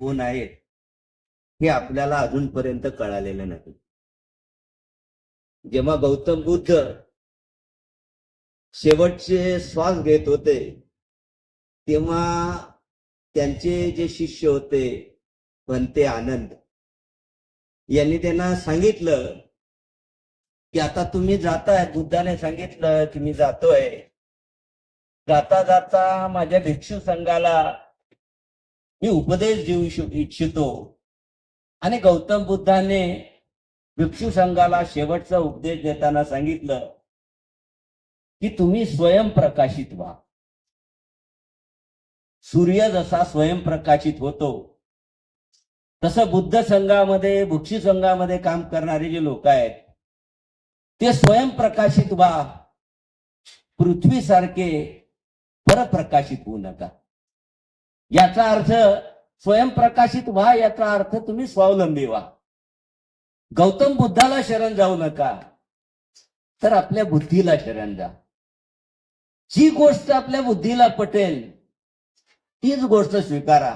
हो कोण आहेत हे आपल्याला अजूनपर्यंत कळालेलं नाही. जेव्हा गौतम बुद्ध शेवटचे श्वास घेत होते तेव्हा त्यांचे जे शिष्य होते भंते आनंद यांनी त्यांना सांगितलं की आता तुम्ही जाताय. बुद्धाने सांगितलं की मी जातोय. जाता जाता माझ्या भिक्षू संघाला मी उपदेश देऊ इच्छितो. आणि गौतम बुद्धाने भिक्षू संघाला शेवटचा उपदेश देताना सांगितलं की तुम्ही स्वयंप्रकाशित व्हा. सूर्य जसा स्वयंप्रकाशित होतो तसं बुद्ध संघामध्ये भिक्षू संघामध्ये काम करणारे जे लोक आहेत ते स्वयंप्रकाशित व्हा. पृथ्वीसारखे परप्रकाशित होऊ नका. याचा अर्थ स्वयंप्रकाशित व्हा याचा अर्थ तुम्ही स्वावलंबी व्हा. गौतम बुद्धाला शरण जाऊ नका तर आपल्या बुद्धीला शरण जा. जी गोष्ट आपल्या बुद्धीला पटेल तीच गोष्ट स्वीकारा.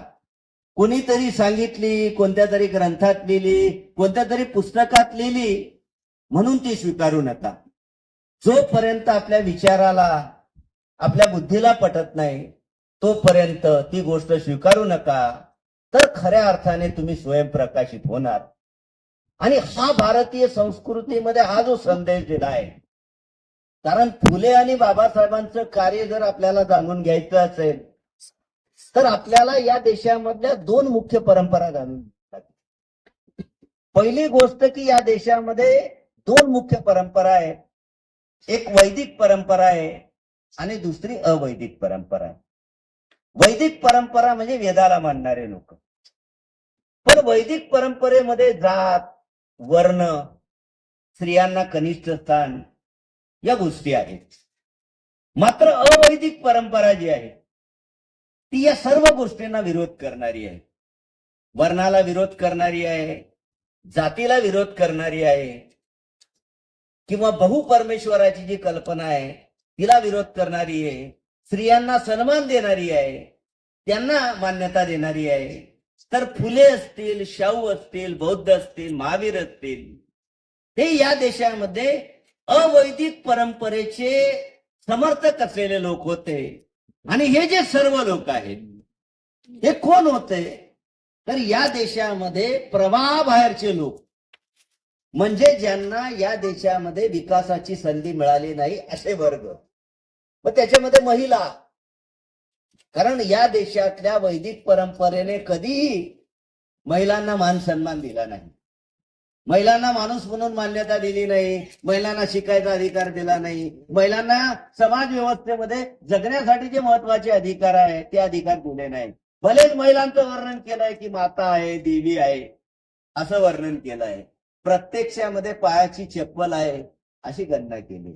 कोणीतरी सांगितली कोणत्या तरी ग्रंथात लिहिली कोणत्या तरी पुस्तकात लिहिली म्हणून ती स्वीकारू नका. जोपर्यंत आपल्या विचाराला आपल्या बुद्धीला पटत नाही तोपर्यंत ती गोष्ट स्वीकारू नका. तर खऱ्या अर्थाने तुम्ही स्वयंप्रकाशित होणार. आणि हा भारतीय संस्कृतीमध्ये हा जो संदेश दिला आहे कारण फुले आणि बाबासाहेबांचं कार्य जर आपल्याला जाणून घ्यायचं असेल तर आपल्याला या देशामधल्या दोन मुख्य परंपरा जाणून घ्याव्या पहिली गोष्ट की या देशामध्ये दोन मुख्य परंपरा आहेत. एक वैदिक परंपरा आहे आणि दुसरी अवैदिक परंपरा आहे. वैदिक परंपरा म्हणजे वेदाला मानणारे लोक. पण वैदिक परंपरेमध्ये जात वर्ण स्त्रियांना कनिष्ठ स्थान या गोष्टी आहेत. मात्र अवैदिक परंपरा जी आहे ती या सर्व गोष्टींना विरोध करणारी आहे. वर्णाला विरोध करणारी आहे जातीला विरोध करणारी आहे किंवा बहुपरमेश्वराची जी कल्पना आहे तिला विरोध करणारी आहे स्त्रियांना सन्मान देणारी आहे त्यांना मान्यता देणारी आहे. तर फुले असतील शाहू असतील बौद्ध असतील महावीर असतील हे या देशामध्ये अवैदिक परंपरेचे समर्थक असलेले लोक होते. आणि हे जे सर्व लोक आहेत हे कोण होते? तर या देशामध्ये प्रवाहाबाहेरचे लोक. म्हणजे ज्यांना या देशामध्ये विकासाची संधी मिळाली नाही असे वर्ग. मग त्याच्यामध्ये महिला कारण या देशातल्या वैदिक परंपरेने कधीही महिलांना मान सन्मान दिला नाही. महिलांना माणूस म्हणून मान्यता दिली नाही महिलांना शिकायचा अधिकार दिला नाही महिलांना समाज व्यवस्थेमध्ये जगण्यासाठी जे महत्त्वाचे अधिकार आहे ते अधिकार दिले नाही भलेच महिलांचं वर्णन केलंय की माता आहे देवी आहे असं वर्णन केलंय. प्रत्यक्षामध्ये पायाची चप्पल आहे अशी गणना केली.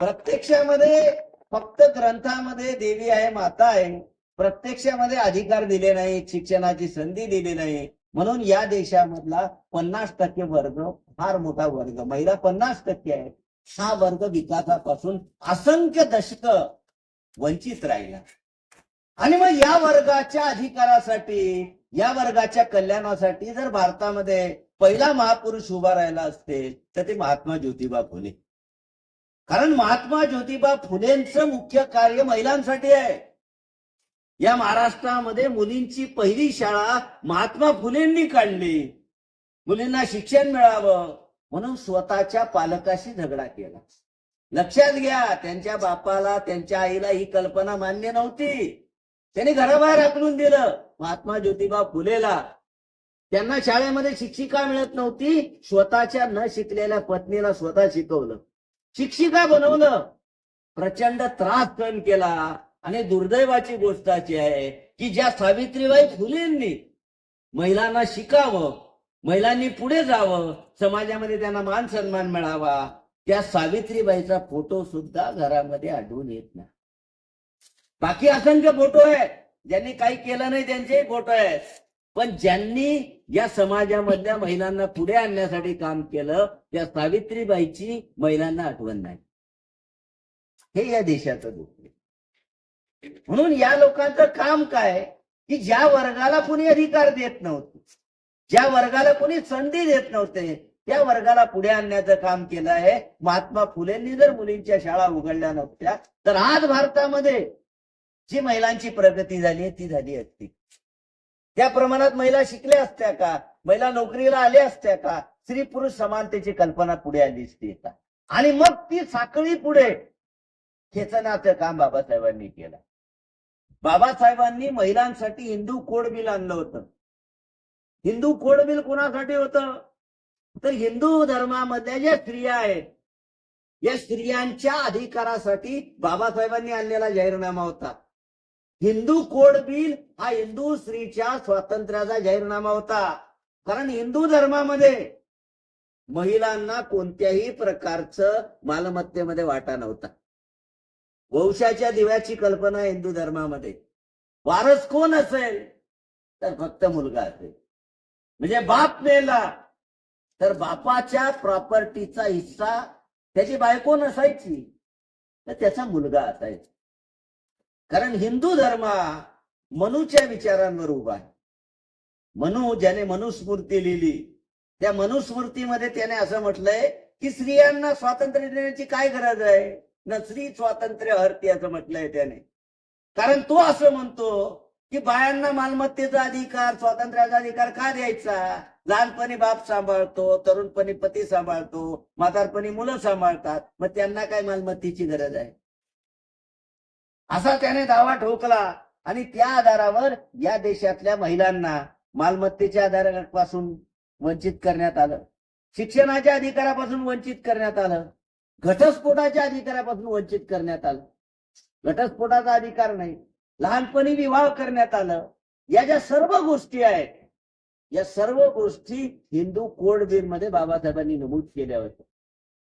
प्रत्यक्षामध्ये फक्त ग्रंथामध्ये देवी आहे माता आहे. प्रत्यक्षामध्ये अधिकार दिले नाही शिक्षणाची संधी दिली नाही. म्हणून या देशामधला पन्नास टक्के वर्ग फार मोठा वर्ग. महिला पन्नास टक्के आहे हा वर्ग विकासापासून असंख्य दशक वंचित राहिला आणि मग या वर्गाच्या अधिकारासाठी या वर्गाच्या कल्याणासाठी जर भारतामध्ये पहिला महापुरुष उभा राहिला असते तर ते महात्मा ज्योतिबा फुले. कारण महात्मा ज्योतिबा फुलेंचं मुख्य कार्य महिलांसाठी आहे. या महाराष्ट्रामध्ये मुलींची पहिली शाळा महात्मा फुलेंनी काढली. मुलींना शिक्षण मिळावं म्हणून स्वतःच्या पालकाशी झगडा केला. लक्षात घ्या त्यांच्या बापाला त्यांच्या आईला ही कल्पना मान्य नव्हती. त्यांनी घराबाहेर हाकलून दिलं. महात्मा ज्योतिबा फुलेला. त्यांना शाळेमध्ये शिक्षिका मिळत नव्हती. स्वतःच्या न शिकलेल्या पत्नीला स्वतः शिकवलं. शिक्षिका बनवलं प्रचंड त्रास सहन केला. आणि दुर्दैवाची गोष्ट अशी आहे की ज्या सावित्रीबाई फुलेंनी महिलांना शिकावं महिलांनी पुढे जावं समाजामध्ये त्यांना मान सन्मान मिळावा त्या सावित्रीबाईचा फोटो सुद्धा घरामध्ये आढळून येत नाही. बाकी असंख्य फोटो आहेत. ज्यांनी काही केलं नाही त्यांचे फोटो आहेत. पण ज्यांनी या समाजामधल्या महिलांना पुढे आणण्यासाठी काम केलं त्या सावित्रीबाईची महिलांना आठवण नाही. हे या देशाचं दुःख म्हणून या लोकांचं काम काय? की ज्या वर्गाला कोणी अधिकार देत नव्हते ज्या वर्गाला कोणी संधी देत नव्हते त्या वर्गाला पुढे आणण्याचं काम केलं आहे. महात्मा फुलेंनी जर मुलींच्या शाळा उघडल्या नव्हत्या तर आज भारतामध्ये जी महिलांची प्रगती झाली आहे ती झाली असती त्या प्रमाणात महिला शिकल्या असत्या का? महिला नोकरीला आल्या असत्या का? स्त्री पुरुष समानतेची कल्पना पुढे आली असती का? आणि मग ती साखळी पुढे खेचण्याचं काम बाबासाहेबांनी केलं. बाबासाहेबांनी महिलांसाठी हिंदू कोड बिल आणलं होतं. हिंदू कोड बिल कोणासाठी होतं? तर हिंदू धर्मामधल्या ज्या स्त्रिया आहेत या स्त्रियांच्या अधिकारासाठी बाबासाहेबांनी आणलेला जाहीरनामा होता. हिंदू कोड बिल हा हिंदू स्त्रीच्या स्वातंत्र्याचा जाहीरनामा होता. कारण हिंदू धर्मामध्ये महिलांना कोणत्याही प्रकारचं मालमत्तेमध्ये वाटा नव्हता. वंशाच्या दिव्याची कल्पना हिंदू धर्मामध्ये. वारस कोण असेल तर फक्त मुलगा असेल. म्हणजे बाप मेला तर बापाच्या प्रॉपर्टीचा हिस्सा त्याची बायको नसायची तर त्याचा मुलगा असायचा. कारण हिंदू धर्म मनूच्या विचारांवर उभा आहे. मनू ज्याने मनुस्मृती लिहिली त्या मनुस्मृतीमध्ये त्याने असं म्हटलंय की स्त्रियांना स्वातंत्र्य देण्याची काय गरज आहे? न स्त्री स्वातंत्र्य हरती असं म्हटलंय त्याने. कारण तो असं म्हणतो की बायांना मालमत्तेचा अधिकार स्वातंत्र्याचा अधिकार का द्यायचा? लहानपणी बाप सांभाळतो तरुणपणी पती सांभाळतो म्हातारपणी मुलं सांभाळतात मग त्यांना काय मालमत्तेची गरज आहे? असा त्याने दावा ठोकला आणि त्या आधारावर या देशातल्या महिलांना मालमत्तेच्या आधारापासून वंचित करण्यात आलं. शिक्षणाच्या अधिकारापासून वंचित करण्यात आलं. घटस्फोटाच्या अधिकारापासून वंचित करण्यात आलं. घटस्फोटाचा अधिकार नाही. लहानपणी विवाह करण्यात आलं. या ज्या सर्व गोष्टी आहेत या सर्व गोष्टी हिंदू कोड बिलमध्ये बाबासाहेबांनी नमूद केल्या होत्या.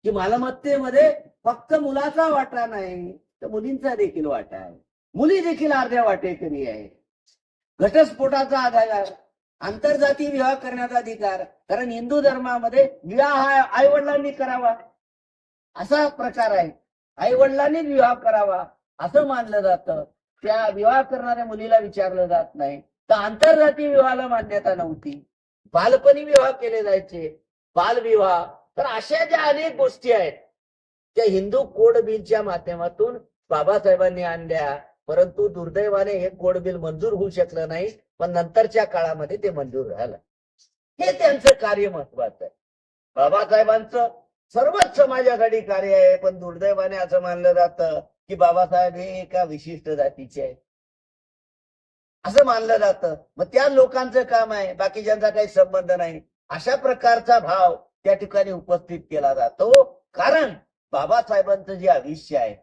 की मालमत्तेमध्ये फक्त मुलाचा वाटा नाही तर मुलींचा देखील वाटा आहे. मुली देखील अर्ध्या वाटेकरी आहे. घटस्फोटाचा आधार आंतरजातीय विवाह करण्याचा अधिकार. कारण हिंदू धर्मामध्ये विवाह हा आई वडिलांनी करावा. असा प्रकार आहे. आई वडिलांनी विवाह करावा असं मानलं जातं. त्या विवाह करणाऱ्या मुलीला विचारलं जात नाही. तर आंतरजातीय विवाहाला मान्यता नव्हती. बालपणी विवाह केले जायचे. बालविवाह. तर अशा ज्या अनेक गोष्टी आहेत त्या हिंदू कोड बिलच्या माध्यमातून बाबासाहेबांनी आणल्या परंतु दुर्दैवाने हे कोड बिल मंजूर होऊ शकलं नाही पण नंतरच्या काळामध्ये ते मंजूर झालं. हे त्यांचं कार्य महत्वाचं आहे. बाबासाहेबांचं सर्वच समाजासाठी कार्य आहे पण दुर्दैवाने असं मानलं जातं की बाबासाहेब हे एका विशिष्ट जातीचे आहेत. असं मानलं जातं. मग त्या लोकांचं काम आहे बाकीच्यांचा काही संबंध नाही. अशा प्रकारचा भाव त्या ठिकाणी उपस्थित केला जातो. कारण बाबासाहेबांचं जे आयुष्य आहे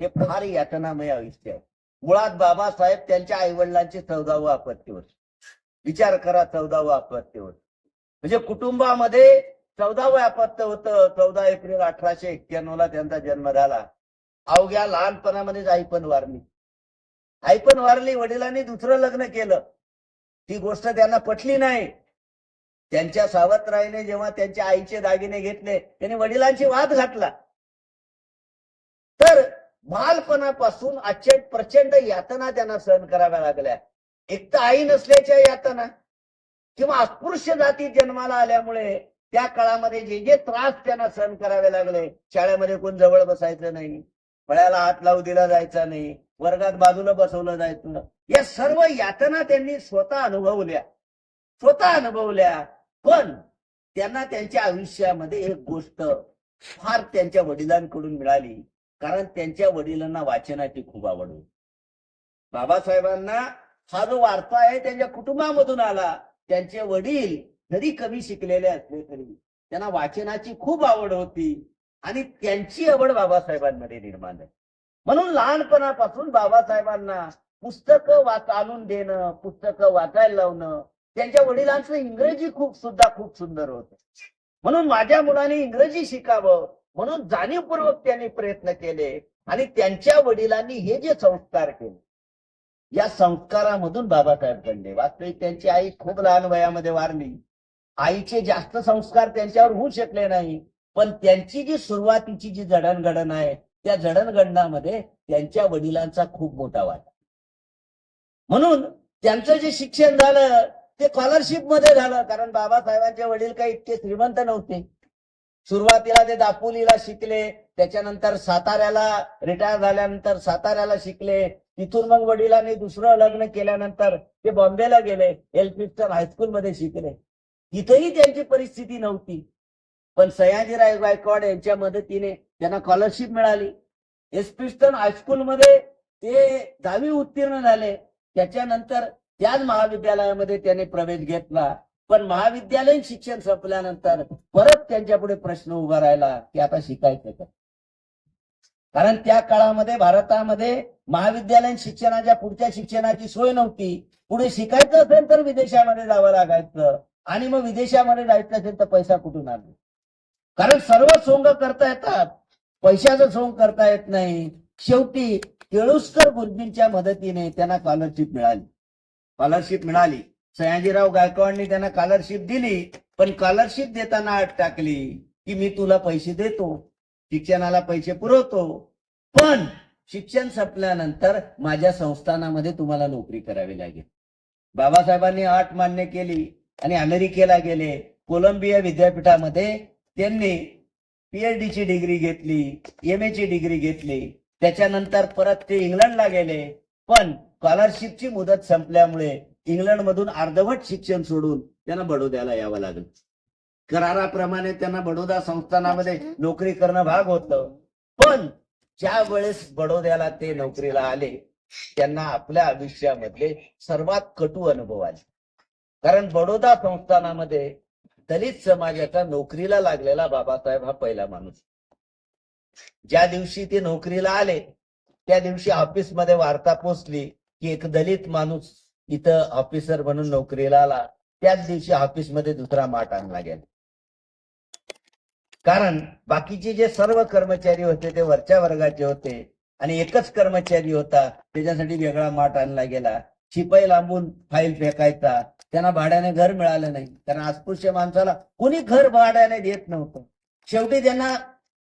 ते फार यातनामय आयुष्य आहे. मुळात बाबासाहेब त्यांच्या आई वडिलांचे चौदावं आपत्ती होते. विचार करा चौदावं अपत्य होत. म्हणजे कुटुंबामध्ये चौदावं अपत्य होतं. चौदा एप्रिल अठराशे एक्क्याण्णव ला त्यांचा जन्म झाला. अवघ्या लहानपणामध्येच आई पण वारली. आई पण वारली वडिलांनी दुसरं लग्न केलं. ती गोष्ट त्यांना पटली नाही. त्यांच्या सावत्राईने जेव्हा त्यांच्या आईचे दागिने घेतले त्यांनी वडिलांची वाद घातला. तर बालपणापासून अचंड प्रचंड यातना त्यांना सहन कराव्या लागल्या. एक तर आई नसल्याच्या यातना किंवा अस्पृश्य जाती जन्माला आल्यामुळे त्या काळामध्ये जे जे त्रास त्यांना सहन करावे लागले शाळेमध्ये कोण जवळ बसायचं नाही फळ्याला हात लावू दिला जायचा नाही वर्गात बाजूला बसवलं जायचं. या सर्व यातना त्यांनी स्वतः अनुभवल्या. स्वतः अनुभवल्या. पण त्यांना त्यांच्या आयुष्यामध्ये एक गोष्ट फार त्यांच्या वडिलांकडून मिळाली कारण त्यांच्या वडिलांना वाचनाची खूप आवड होती. बाबासाहेबांना हा जो वारसा आहे त्यांच्या कुटुंबामधून आला. त्यांचे वडील जरी कमी शिकलेले असले तरी त्यांना वाचनाची खूप आवड होती आणि त्यांची आवड बाबासाहेबांमध्ये निर्माण झाली. म्हणून लहानपणापासून बाबासाहेबांना पुस्तकं वाच आणून देणं पुस्तकं वाचायला लावणं त्यांच्या वडिलांचं इंग्रजी खूप सुद्धा खूप सुंदर होत. म्हणून माझ्या मुलाने इंग्रजी शिकावं म्हणून जाणीवपूर्वक त्यांनी प्रयत्न केले आणि त्यांच्या वडिलांनी हे जे संस्कार केले या संस्कारामधून बाबासाहेब घडले वास्तविक त्यांची आई खूप लहान वयामध्ये वारली. आईचे जास्त संस्कार त्यांच्यावर होऊ शकले नाही पण त्यांची जी सुरुवातीची जी जडणघडण आहे त्या जडणघडणामध्ये त्यांच्या वडिलांचा खूप मोठा वाटा. म्हणून त्यांचं जे शिक्षण झालं ते स्कॉलरशिपमध्ये झालं कारण बाबासाहेबांचे वडील काही इतके श्रीमंत नव्हते. सुरुवातीला ते दापोलीला शिकले त्याच्यानंतर साताऱ्याला रिटायर झाल्यानंतर साताऱ्याला शिकले. तिथून मग वडिलांनी दुसरं लग्न केल्यानंतर ते बॉम्बेला गेले एल्फिस्टन हायस्कूलमध्ये शिकले. तिथेही त्यांची परिस्थिती नव्हती. पण सयाजीराव गायकवाड यांच्या मदतीने त्यांना स्कॉलरशिप मिळाली. एल्फिस्टन हायस्कूलमध्ये ते दहावी उत्तीर्ण झाले. त्याच्यानंतर त्याच महाविद्यालयामध्ये त्याने प्रवेश घेतला. पण महाविद्यालयीन शिक्षण संपल्यानंतर परत त्यांच्या पुढे प्रश्न उभा राहिला की आता शिकायचं का? कारण त्या काळामध्ये भारतामध्ये महाविद्यालयीन शिक्षणाच्या पुढच्या शिक्षणाची सोय नव्हती. पुढे शिकायचं असेल तर विदेशामध्ये जावं लागायचं. आणि मग विदेशामध्ये जायचं असेल तर पैसा कुठून आणला कारण सर्व सोंग करता येतात. पैशाचं सोंग करता येत नाही. शेवटी केळुस्कर गुरुजींच्या मदतीने त्यांना स्कॉलरशिप मिळाली. स्कॉलरशिप मिळाली. सयाजीराव गायकवाडनी त्यांना स्कॉलरशिप दिली पण स्कॉलरशिप देताना अट टाकली की मी तुला पैसे देतो शिक्षणाला पैसे पुरवतो पण शिक्षण संपल्यानंतर माझ्या संस्थानामध्ये तुम्हाला नोकरी करावी लागेल. बाबासाहेबांनी अट मान्य केली आणि अमेरिकेला गेले. कोलंबिया विद्यापीठामध्ये त्यांनी पीएचडी ची डिग्री घेतली एम ए ची डिग्री घेतली. त्याच्यानंतर परत ते इंग्लंडला गेले. पण स्कॉलरशिपची मुदत संपल्यामुळे इंग्लंड मधून अर्धवट शिक्षण सोडून त्यांना बडोद्याला यावं लागलं. कराराप्रमाणे त्यांना बडोदा संस्थानामध्ये नोकरी करणं भाग होतं. पण ज्या वेळेस बडोद्याला ते नोकरीला आले त्यांना आपल्या आयुष्यामधले सर्वात कटू अनुभव आले. कारण बडोदा संस्थानामध्ये दलित समाजाचा नोकरीला लागलेला बाबासाहेब हा पहिला माणूस. ज्या दिवशी ते नोकरीला आले त्या दिवशी ऑफिसमध्ये वार्ता पोचली की एक दलित माणूस इथं ऑफिसर म्हणून नोकरीला आला. त्याच दिवशी ऑफिसमध्ये दुसरा माठ आणला गेला. कारण बाकीचे जे सर्व कर्मचारी होते ते वरच्या वर्गाचे होते आणि एकच कर्मचारी होता त्याच्यासाठी वेगळा माठ आणला गेला. शिपाई लांबून फाईल फेकायचा. त्यांना भाड्याने घर मिळालं नाही. कारण अस्पृश्य माणसाला कोणी घर भाड्याने देत नव्हतं. शेवटी त्यांना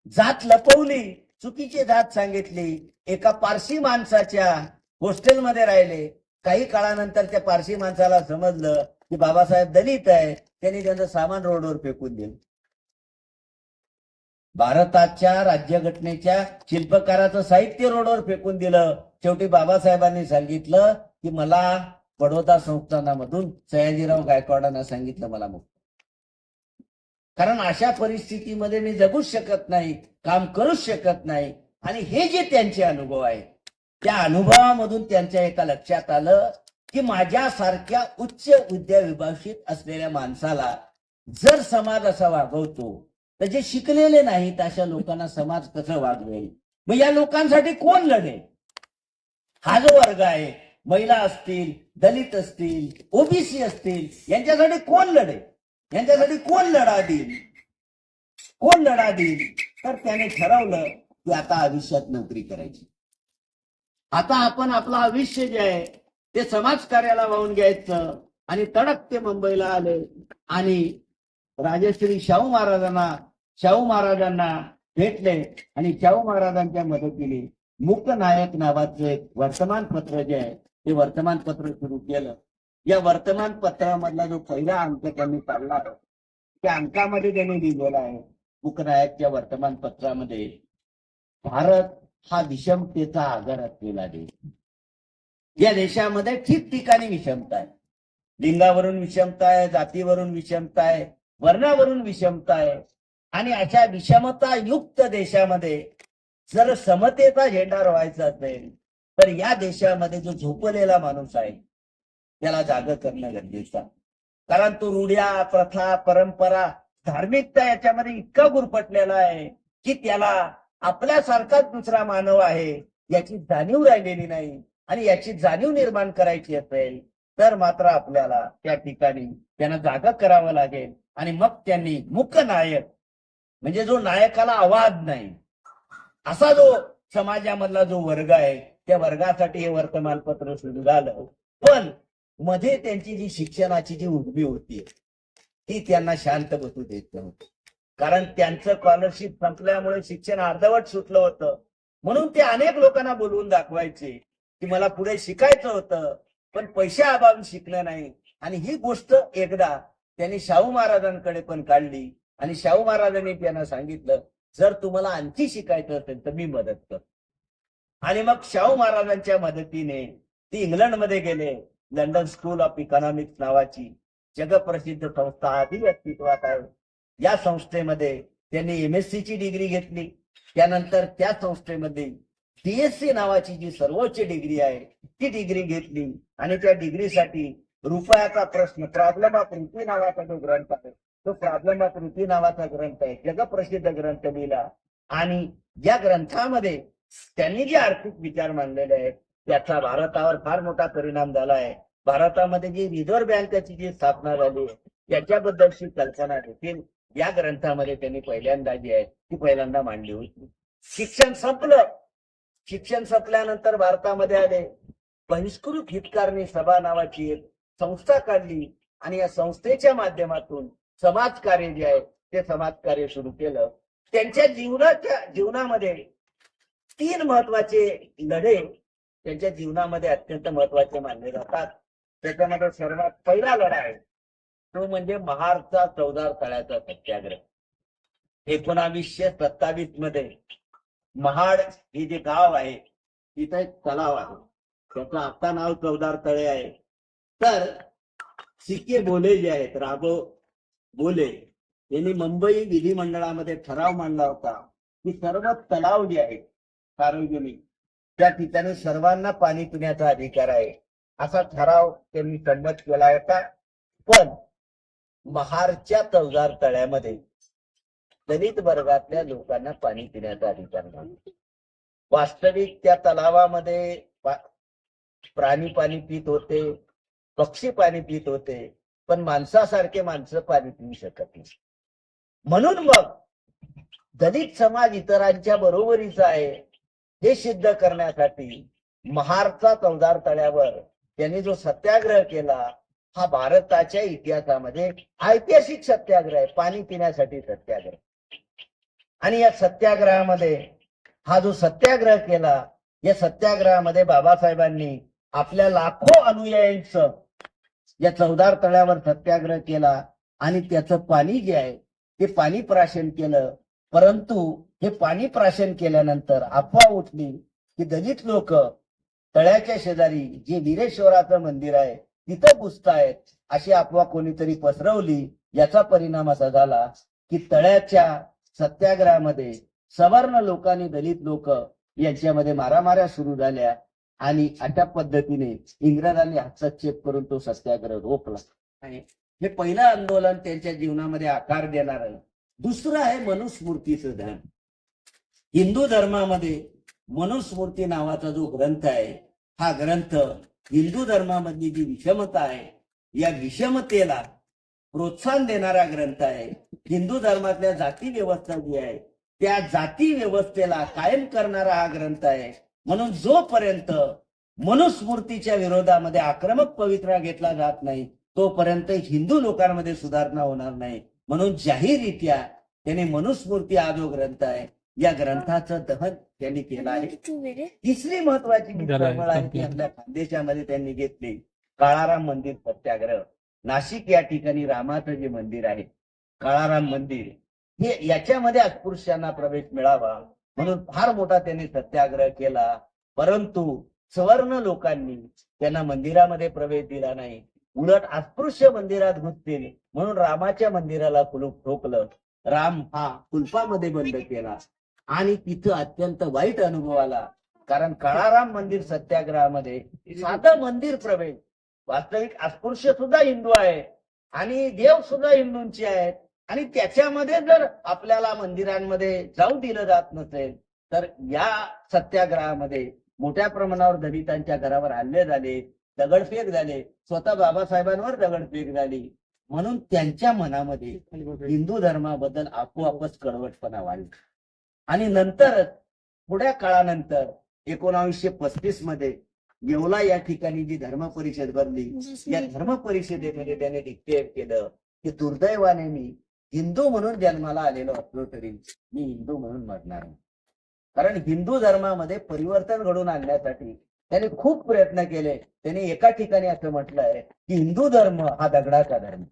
जात लपवली. चुकीची जात सांगितली एका पारशी माणसाच्या हॉस्टेलमध्ये राहिले. काही काळानंतर त्या पारशी माणसाला समजलं की बाबासाहेब दलित आहे त्यांनी त्यांचं सामान रोडवर फेकून दिलं. भारताच्या राज्यघटनेच्या शिल्पकाराचं साहित्य रोडवर फेकून दिलं. शेवटी बाबासाहेबांनी सांगितलं की मला बडोदा संस्थानामधून सयाजीराव गायकवाडांना सांगितलं मला मुक्त कारण अशा परिस्थितीमध्ये मी जगूच शकत नाही काम करूच शकत नाही. आणि हे जे त्यांचे अनुभव आहेत त्या अनुभवामधून त्यांच्या एका लक्षात आलं की माझ्यासारख्या उच्च विद्याविभाषित असलेल्या माणसाला जर समाज असा वागवतो तर जे शिकलेले नाहीत अशा लोकांना समाज कसं वागवेल? मग या लोकांसाठी कोण लढेल? हा जो वर्ग आहे महिला असतील दलित असतील ओबीसी असतील यांच्यासाठी कोण लढेल? यांच्यासाठी कोण लढा देईल? कोण लढा देईल? तर त्याने ठरवलं की आता आयुष्यात नोकरी करायची. आता आपण आपलं आयुष्य जे आहे ते समाजकार्याला वाहून घ्यायचं आणि तडक ते मुंबईला आले आणि राजश्री शाहू महाराजांना शाहू महाराजांना भेटले आणि शाहू महाराजांच्या मदतीने मुकनायक नावाचं एक वर्तमानपत्र जे आहे ते वर्तमानपत्र सुरू केलं. या वर्तमानपत्रामधला जो पहिला अंक त्यांनी काढला त्या अंकामध्ये त्यांनी लिहिलेला आहे मुकनायकच्या वर्तमानपत्रामध्ये भारत हा विषमतेचा आगर असलेला देश. या देशामध्ये ठिकठिकाणी विषमता आहे. लिंगावरून विषमता आहे जातीवरून विषमता आहे वर्णावरून विषमता आहे. आणि अशा विषमता युक्त देशामध्ये जर समतेचा झेंडा रोवायचा असेल तर या देशामध्ये जो झोपलेला माणूस आहे त्याला जाग करणं गरजेचं आहे. कारण तो रूढ्या प्रथा परंपरा धार्मिकता याच्यामध्ये इतका गुरपटलेला आहे की त्याला आपल्यासारखाच दुसरा मानव आहे याची जाणीव राहिलेली नाही आणि याची जाणीव निर्माण करायची असेल तर मात्र आपल्याला त्या ठिकाणी त्यांना जागा करावं लागेल आणि मग त्यांनी मुख्य नायक म्हणजे जो नायकाला आवाज नाही असा जो समाजामधला जो वर्ग आहे त्या वर्गासाठी हे वर्तमानपत्र सुरू झालं पण मध्ये त्यांची जी शिक्षणाची जी उर्मी होती ती त्यांना शांत बसू देत नव्हती. कारण त्यांचं स्कॉलरशिप संपल्यामुळे शिक्षण अर्धवट सुटलं होतं. म्हणून ते अनेक लोकांना बोलवून दाखवायचे की मला पुढे शिकायचं होतं पण पैशा अभावी शिकलं नाही. आणि ही गोष्ट एकदा त्यांनी शाहू महाराजांकडे पण काढली आणि शाहू महाराजांनी त्यांना सांगितलं जर तुम्हाला आणखी शिकायचं असेल तर मी मदत करतो. आणि मग शाहू महाराजांच्या मदतीने ती इंग्लंडमध्ये गेले. लंडन स्कूल ऑफ इकॉनॉमिक्स नावाची जगप्रसिद्ध संस्था आधी अस्तित्वात आहे. या संस्थेमध्ये त्यांनी एमएससी ची डिग्री घेतली. त्यानंतर त्या संस्थेमध्ये डीएससी नावाची जी सर्वोच्च डिग्री आहे ती डिग्री घेतली. आणि त्या डिग्रीसाठी रुपयाचा प्रश्न प्रॉब्लेम ऑफ रुपी नावाचा जो ग्रंथ आहे तो प्रॉब्लेम ऑफ रुपी नावाचा ग्रंथ आहे जगप्रसिद्ध ग्रंथ लिहिला. आणि या ग्रंथामध्ये त्यांनी जे आर्थिक विचार मांडलेले आहेत त्याचा भारतावर फार मोठा परिणाम झाला आहे भारतामध्ये जी रिझर्व्ह बँकेची जी स्थापना झाली आहे, त्याच्याबद्दलची कल्पना देखील या ग्रंथामध्ये त्यांनी पहिल्यांदा जी आहे ती पहिल्यांदा मांडली होती. शिक्षण संपलं. शिक्षण संपल्यानंतर भारतामध्ये आले. बहिष्कृत हितकारणी सभा नावाची एक संस्था काढली आणि या संस्थेच्या माध्यमातून समाजकार्य जे आहे ते समाजकार्य सुरू केलं. त्यांच्या जीवनाच्या जीवनामध्ये तीन महत्त्वाचे लढे त्यांच्या जीवनामध्ये अत्यंत महत्त्वाचे मानले जातात. त्याच्यामध्ये सर्वात पहिला लढा आहे तो म्हणजे महारचा चौदार तळ्याचा सत्याग्रह. एकोणावीसशे सत्तावीसमध्ये महाड हे जे गाव आहे तिथं एक तलाव आहे. त्याचं आता नाव चौदार तळे आहे. तर सिक्के बोले जे आहेत राघव बोले यांनी मुंबई विधिमंडळामध्ये ठराव मांडला होता की सर्व तलाव जे आहेत सार्वजनिक त्या ठिकाणी सर्वांना पाणी पिण्याचा अधिकार आहे. असा ठराव त्यांनी संमत केला होता. पण महारच्या चौदार तळ्यामध्ये दलित वर्गातल्या लोकांना पाणी पिण्याचा अधिकार नाही. वास्तविक त्या तलावामध्ये प्राणी पाणी पित होते पक्षी पाणी पित होते पण माणसासारखे माणसं पाणी पिऊ शकत नाही. म्हणून मग दलित समाज इतरांच्या बरोबरीचा आहे. हे सिद्ध करण्यासाठी महारचा चौदार तळ्यावर त्यांनी जो सत्याग्रह केला हा भारताच्या इतिहासामध्ये ऐतिहासिक सत्याग्रह आहे पाणी पिण्यासाठी सत्याग्रह. आणि या सत्याग्रहामध्ये हा जो सत्याग्रह केला या सत्याग्रहामध्ये बाबासाहेबांनी आपल्या लाखो अनुयायांचं या चौदार तळ्यावर सत्याग्रह केला आणि त्याचं पाणी जे आहे ते पाणी प्राशन केलं. परंतु हे पाणी प्राशन केल्यानंतर अफवा उठली की दलित लोक तळ्याच्या शेजारी जे वीरेश्वराचं मंदिर आहे तिथं पुसतायत अशी अफवा कोणीतरी पसरवली याचा परिणाम असा झाला की तळ्याच्या सत्याग्रहामध्ये सवर्ण लोकांनी दलित लोक यांच्यामध्ये मारामाऱ्या सुरू झाल्या आणि अशा पद्धतीने इंग्रजांनी हस्तक्षेप करून तो सत्याग्रह रोखला. आणि हे पहिलं आंदोलन त्यांच्या जीवनामध्ये आकार देणार दुसरं आहे मनुस्मृतीचं धर्म. हिंदू धर्मामध्ये मनुस्मृती नावाचा जो ग्रंथ आहे हा ग्रंथ हिंदू धर्मामधली जी विषमता आहे या विषमतेला प्रोत्साहन देणारा ग्रंथ आहे. हिंदू धर्मातल्या जाती व्यवस्था जी आहे त्या जाती व्यवस्थेला कायम करणारा हा ग्रंथ आहे. म्हणून जोपर्यंत मनुस्मृतीच्या विरोधामध्ये आक्रमक पवित्रा घेतला जात नाही तोपर्यंत हिंदू लोकांमध्ये सुधारणा होणार नाही. म्हणून जाहीररित्या त्यांनी मनुस्मृती हा जो ग्रंथ आहे. या ग्रंथाचं दहन त्यांनी केलं आहे. तिसरी महत्वाची आहे, ती. आपल्या खानदेशामध्ये त्यांनी घेतली. काळाराम मंदिर सत्याग्रह. नाशिक या ठिकाणी रामाचं जे मंदिर आहे काळाराम मंदिर हे याच्यामध्ये अस्पृश्यांना प्रवेश मिळावा म्हणून फार मोठा त्यांनी सत्याग्रह केला. परंतु सवर्ण लोकांनी त्यांना मंदिरामध्ये प्रवेश दिला नाही. उलट अस्पृश्य मंदिरात घुसतील. म्हणून रामाच्या मंदिराला कुलूप ठोकलं. राम हा कुलपामध्ये बंद केला. आणि तिथं अत्यंत वाईट अनुभव आला. कारण काळाराम मंदिर सत्याग्रहामध्ये साधं मंदिर प्रवेश. वास्तविक अस्पृश्य सुद्धा हिंदू आहे. आणि देव सुद्धा हिंदूंचे आहेत. आणि त्याच्यामध्ये जर आपल्याला मंदिरांमध्ये जाऊ दिलं जात नसेल तर या सत्याग्रहामध्ये मोठ्या प्रमाणावर दलितांच्या घरावर हल्ले झाले. दगडफेक झाले. स्वतः बाबासाहेबांवर दगडफेक झाली. म्हणून त्यांच्या मनामध्ये हिंदू धर्माबद्दल आपोआपच कडवटपणा वाढला. आणि नंतरच थोड्या काळानंतर एकोणावीसशे पस्तीसमध्ये येवला या ठिकाणी जी धर्म परिषद भरली या धर्म परिषदेमध्ये त्याने डिक्लेअर केलं की दुर्दैवाने मी हिंदू म्हणून जन्माला आलेलो असलो तरी मी हिंदू म्हणून मरणार कारण हिंदू धर्मामध्ये परिवर्तन घडून आणण्यासाठी त्यांनी खूप प्रयत्न केले. त्यांनी एका ठिकाणी असं म्हटलं आहे की हिंदू धर्म हा दगडाचा धर्म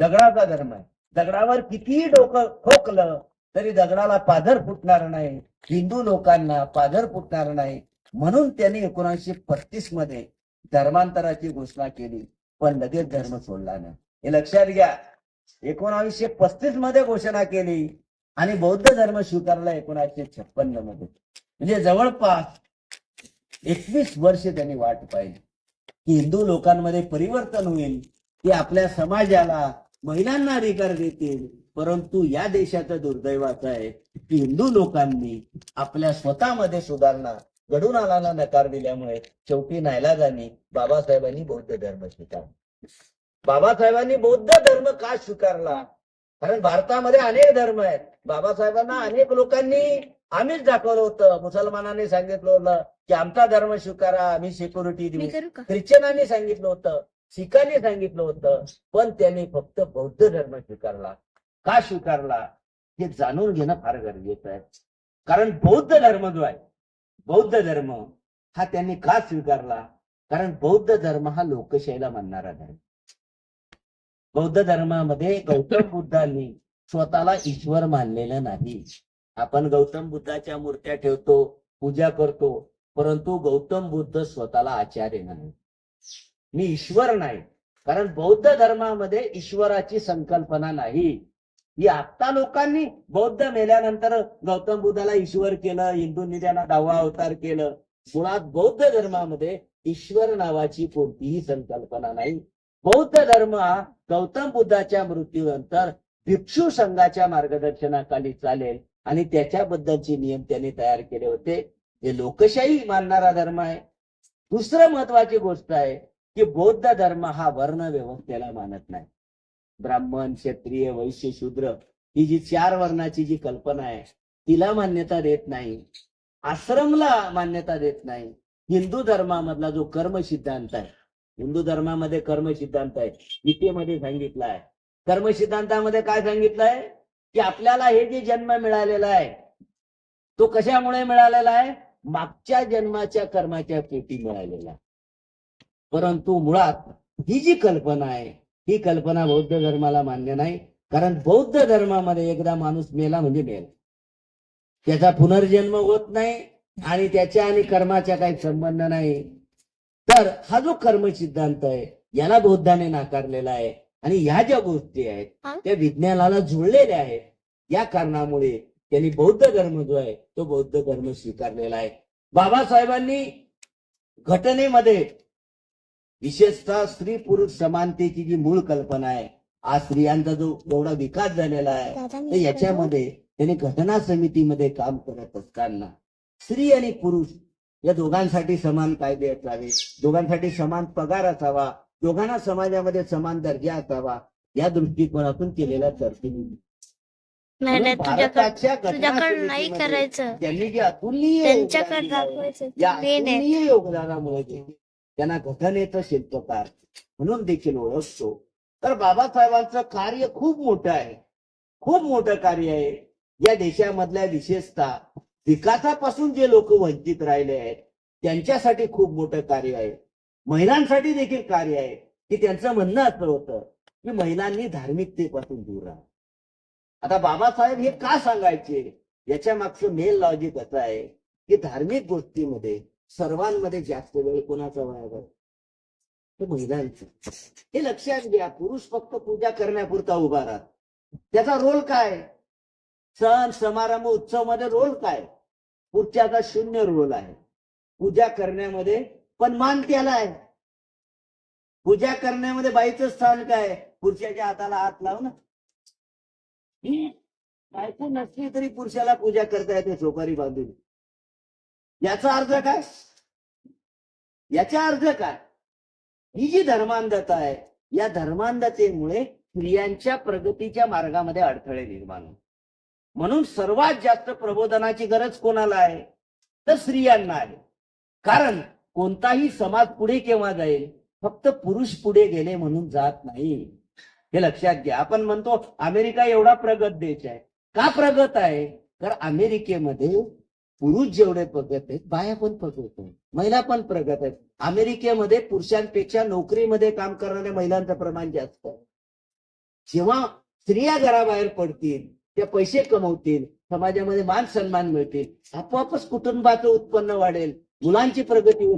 दगडाचा धर्म आहे. दगडावर कितीही डोकं ठोकलं तरी दगडाला पाझर फुटणार नाही. हिंदू लोकांना पाझर फुटणार नाही. म्हणून त्यांनी एकोणीसशे पस्तीसमध्ये धर्मांतराची घोषणा केली पण लगेच धर्म सोडला नाही. हे लक्षात घ्या. एकोणावीसशे पस्तीसमध्ये घोषणा केली आणि बौद्ध धर्म स्वीकारला एकोणीसशे छप्पन्नमध्ये. म्हणजे जवळपास एकवीस वर्ष त्यांनी वाट पाहिली. की हिंदू लोकांमध्ये परिवर्तन होईल की आपल्या समाजाला महिलांना अधिकार देतील. परंतु या देशाचं दुर्दैवाचं आहे की हिंदू लोकांनी आपल्या स्वतःमध्ये सुधारणा घडून आल्याला नकार दिल्यामुळे शेवटी नायलाजानी बाबासाहेबांनी बौद्ध धर्म स्वीकारला. बाबासाहेबांनी बौद्ध धर्म का स्वीकारला? कारण भारतामध्ये अनेक धर्म आहेत. बाबासाहेबांना अनेक लोकांनी आम्हीच दाखवलं होतं मुसलमानांनी सांगितलं होतं की आमचा धर्म स्वीकारा आम्ही सिक्युरिटी देऊ. ख्रिश्चनांनी सांगितलं होतं शिखांनी सांगितलं होतं पण त्यांनी फक्त बौद्ध धर्म स्वीकारला. का स्वीकारला? हे जाणून घेणं फार गरजेचं आहे. कारण बौद्ध धर्म जो आहे बौद्ध धर्म हा त्यांनी का स्वीकारला? कारण बौद्ध धर्म हा लोकशाहीला मानणारा धर्म. बौद्ध धर्मामध्ये गौतम बुद्धांनी स्वतःला ईश्वर मानलेलं नाही. आपण गौतम बुद्धाच्या मूर्त्या ठेवतो पूजा करतो परंतु गौतम बुद्ध स्वतःला आचार्य नाही. मी ईश्वर नाही कारण बौद्ध धर्मामध्ये ईश्वराची संकल्पना नाही. ही आत्ता लोकांनी बौद्ध मेल्यानंतर गौतम बुद्धाला ईश्वर केलं हिंदूंनी त्यांना दहावा अवतार केलं. मुळात बौद्ध धर्मामध्ये ईश्वर नावाची कोणतीही संकल्पना नाही. बौद्ध धर्म हा गौतम बुद्धाच्या मृत्यूनंतर भिक्षू संघाच्या मार्गदर्शनाखाली चालेल. आणि त्याच्याबद्दलचे नियम त्यांनी तयार केले होते. हे लोकशाही मानणारा धर्म आहे. दुसरं महत्वाची गोष्ट आहे की बौद्ध धर्म हा वर्ण व्यवस्थेला मानत नाही. ब्राह्मण क्षत्रिय वैश्य शूद्र ही जी चार वर्णाची जी कल्पना आहे तिला मान्यता देत नाही. आश्रमला मान्यता देत नाही. हिंदू धर्मामधला जो कर्म सिद्धांत आहे हिंदू धर्मामध्ये कर्म सिद्धांत आहे गीतेमध्ये सांगितलं आहे. कर्म सिद्धांतामध्ये काय सांगितलं आहे? की आपल्याला हे जे जन्म मिळालेला आहे तो कशामुळे मिळालेला आहे? मागच्या जन्माच्या कर्माच्या पेटी मिळालेला परंतु मुळात ही जी कल्पना आहे ही कल्पना बौद्ध धर्माला मान्य नाही कारण बौद्ध धर्मामध्ये एकदा माणूस मेला म्हणजे मेला. त्याचा पुनर्जन्म होत नाही आणि त्याच्या आणि कर्माचा काही संबंध नाही. तर हा जो कर्म सिद्धांत आहे याला बौद्धाने नाकारलेला आहे. आणि ह्या ज्या गोष्टी आहेत. त्या विज्ञानाला जुळलेल्या आहेत. या कारणामुळे त्यांनी बौद्ध धर्म जो आहे तो बौद्ध धर्म स्वीकारलेला आहे. बाबासाहेबांनी घटनेमध्ये विशेषतः स्त्री पुरुष समानतेची जी मूळ कल्पना आहे आज स्त्रियांचा जो एवढा विकास झालेला आहे तर याच्यामध्ये त्यांनी घटना समितीमध्ये काम करत असताना स्त्री आणि पुरुष या दोघांसाठी समान कायदे असावे दोघांसाठी समान पगार असावा दोघांना समाजामध्ये समान दर्जा असावा या दृष्टिकोनातून केलेल्या तरतुदी तुझ्याकडे नाही करायचं. त्यांनी जे अतुलनीय योगदानामुळे त्यांना घटनेचं शिल्पकार म्हणून देखील ओळखतो. तर बाबासाहेबांचं कार्य खूप मोठं आहे. खूप मोठं कार्य आहे. या देशामधल्या विशेषतः विकासापासून जे लोक वंचित राहिले आहेत त्यांच्यासाठी खूप मोठं कार्य आहे. महिलांसाठी देखील कार्य आहे की त्यांचं म्हणणं असं होतं की महिलांनी धार्मिकतेपासून दूर राहा आता बाबासाहेब हे का सांगायचे? याच्या मागचं मेन लॉजिक असं आहे की धार्मिक गोष्टीमध्ये सर्वांमध्ये जास्त वेळ कोणाचा वाया तो महिलांचा. हे लक्षात घ्या पुरुष फक्त पूजा करण्यापुरता उभा राहत. त्याचा रोल काय? सण समारंभ उत्सवमध्ये रोल काय पुरुषाचा शून्य रोल आहे. पूजा करण्यामध्ये पण मान त्याला आहे. पूजा करण्यामध्ये बाईचं स्थान काय? पुरुषाच्या हाताला हात लाव ना. बायको नसली तरी पुरुषाला पूजा करता येते सोपारी बांधून. याचा अर्थ काय? याचा अर्थ काय? ही जी धर्मांधता आहे या धर्मांधतेमुळे स्त्रियांच्या प्रगतीच्या मार्गामध्ये अडथळे निर्माण होतात. म्हणून सर्वात जास्त प्रबोधनाची गरज कोणाला आहे? तर स्त्रियांना आहे. कारण कोणताही समाज पुढे केव्हा जाईल? फक्त पुरुष पुढे गेले म्हणून जात नाही. हे लक्षात घ्या. आपण म्हणतो अमेरिका एवढा प्रगत देश आहे. का प्रगत आहे? तर अमेरिकेमध्ये पुरुष जेवढे प्रगत आहेत बाया पण प्रगत आहेत. महिला पण प्रगत आहेत. अमेरिकेमध्ये पुरुषांपेक्षा नोकरीमध्ये काम करणाऱ्या महिलांचं प्रमाण जास्त आहे. जेव्हा स्त्रिया घराबाहेर पडतील त्या पैसे कमवतील समाजामध्ये मान सन्मान मिळतील आपोआपच कुटुंबाचं उत्पन्न वाढेल. मुलांची प्रगती